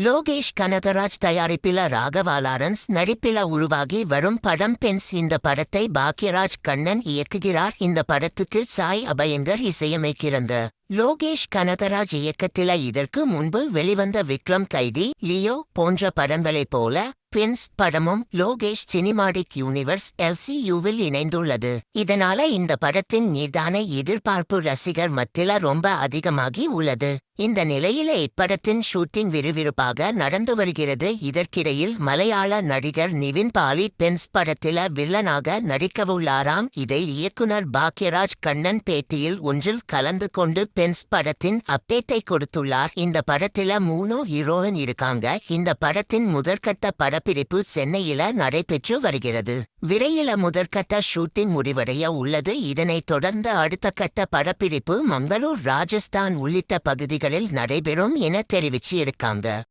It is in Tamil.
லோகேஷ் கனகராஜ் தயாரிப்பில ராகவா லாரன்ஸ் நடிப்பில உருவாகி வரும் படம் பென்ஸ். இந்த படத்தை பாக்யராஜ் கண்ணன் இயக்குகிறார். இந்த படத்துக்கு சாய் அபயங்கர் இசையமைக்கிறது. லோகேஷ் கனகராஜ் இயக்கத்தில இதற்கு முன்பு வெளிவந்த விக்ரம் கைதி லியோ போன்ற படங்களைப் போல பின்ஸ் படமும் லோகேஷ் சினிமாடிக் யூனிவர்ஸ் எல்சியூவில் இணைந்துள்ளது. இதனால இந்த படத்தின் மீதான எதிர்பார்ப்பு ரசிகர் மத்தில ரொம்ப அதிகமாகி உள்ளது. இந்த நிலையிலே இப்படத்தின் ஷூட்டிங் விறுவிறுப்பாக நடந்து வருகிறது. இதற்கிடையில் மலையாள நடிகர் நிவின் பாலி பென்ஸ் படத்தில வில்லனாக நடிக்கவுள்ளாராம். இதை இயக்குனர் பாக்யராஜ் கண்ணன் பேட்டியில் ஒன்றில் கலந்து கொண்டு பென்ஸ் படத்தின் அப்டேட்டை கொடுத்துள்ளார். இந்த படத்தில மூணு ஹீரோயின் இருக்காங்க. இந்த படத்தின் முதற்கட்ட படப்பிடிப்பு சென்னையில நடைபெற்று வருகிறது. விரையில முதற்கட்ட ஷூட்டிங் முடிவடைய உள்ளது. இதனைத் தொடர்ந்து அடுத்த கட்ட படப்பிடிப்பு மங்களூர் ராஜஸ்தான் உள்ளிட்ட பகுதிகள் Ülkeler nerede bir yine terbiçi yıkandı.